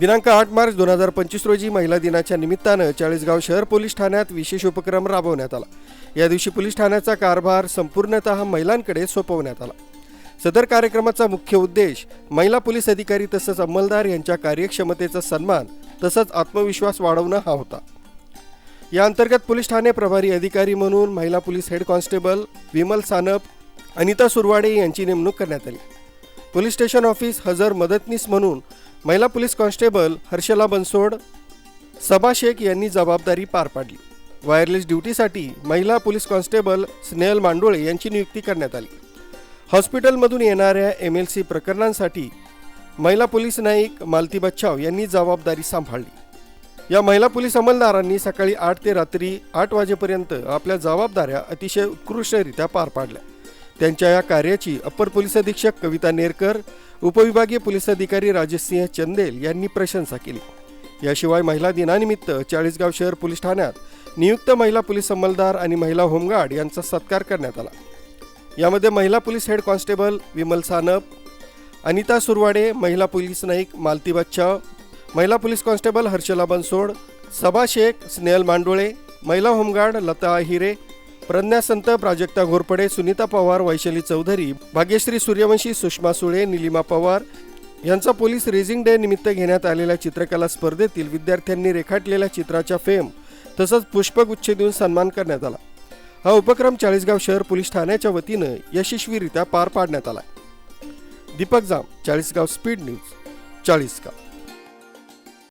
दिनांक आठ मार्च दोन हजार पंचवीस रोजी महिला दिनाच्या निमित्तानं चाळीसगाव शहर पोलीस ठाण्यात विशेष उपक्रम राबवण्यात आला. या दिवशी पोलीस ठाण्याचा कारभार संपूर्णत महिलांकडे सोपवण्यात आला. सदर कार्यक्रमाचा मुख्य उद्देश महिला पोलीस अधिकारी तसंच अंमलदार यांच्या कार्यक्षमतेचा सन्मान तसंच आत्मविश्वास वाढवणं हा होता. या अंतर्गत पोलीस ठाणे प्रभारी अधिकारी म्हणून महिला police head constable Vimal Sanap Anita Surwade यांची नेमणूक करण्यात आली. पोलीस स्टेशन ऑफिस हजर मदतनीस म्हणून महिला पोलीस कॉन्स्टेबल हर्षला बनसोड सबा शेख यांनी जबाबदारी पार पाडली. वायरलेस ड्युटीसाठी महिला पोलीस कॉन्स्टेबल स्नेहल मांडोळे यांची नियुक्ती करण्यात आली. हॉस्पिटलमधून येणाऱ्या एम एल सी प्रकरणांसाठी महिला पोलीस नाईक मालती बच्छाव यांनी जबाबदारी सांभाळली. या महिला पोलीस अंमलदारांनी सकाळी आठ ते रात्री आठ वाजेपर्यंत आपल्या जबाबदाऱ्या अतिशय उत्कृष्टरित्या पार पाडल्या. त्यांच्या या कार्याची अप्पर पोलीस अधीक्षक कविता नेरकर उपविभागीय पोलीस अधिकारी राजेशसिंह चंदेल यांनी प्रशंसा केली. याशिवाय महिला दिनानिमित्त चाळीसगाव शहर पोलीस ठाण्यात नियुक्त महिला पोलीस अंमलदार आणि महिला होमगार्ड यांचा सत्कार करण्यात आला. यामध्ये महिला police head constable Vimal Sanap Anita Surwade महिला पोलीस नाईक मालती बच्चाव महिला पोलीस कॉन्स्टेबल हर्षला बनसोड सबा शेख स्नेहल मांडोळे महिला होमगार्ड लता हिरे प्रज्ञा संत प्राजक्ता घोरपडे सुनीता पवार वैशाली चौधरी भाग्यश्री सूर्यवंशी सुषमा सुळे निलिमा पवार यांचा पोलीस रेझिंग डे निमित्त घेण्यात आलेल्या चित्रकला स्पर्धेतील विद्यार्थ्यांनी रेखाटलेल्या चित्राच्या फेम तसंच पुष्पगुच्छ देऊन सन्मान करण्यात आला. हा उपक्रम चाळीसगाव शहर पोलीस ठाण्याच्या वतीनं यशस्वीरित्या पार पाडण्यात आला. Deepak Jam Chalisgaon speed news Chalisgaon.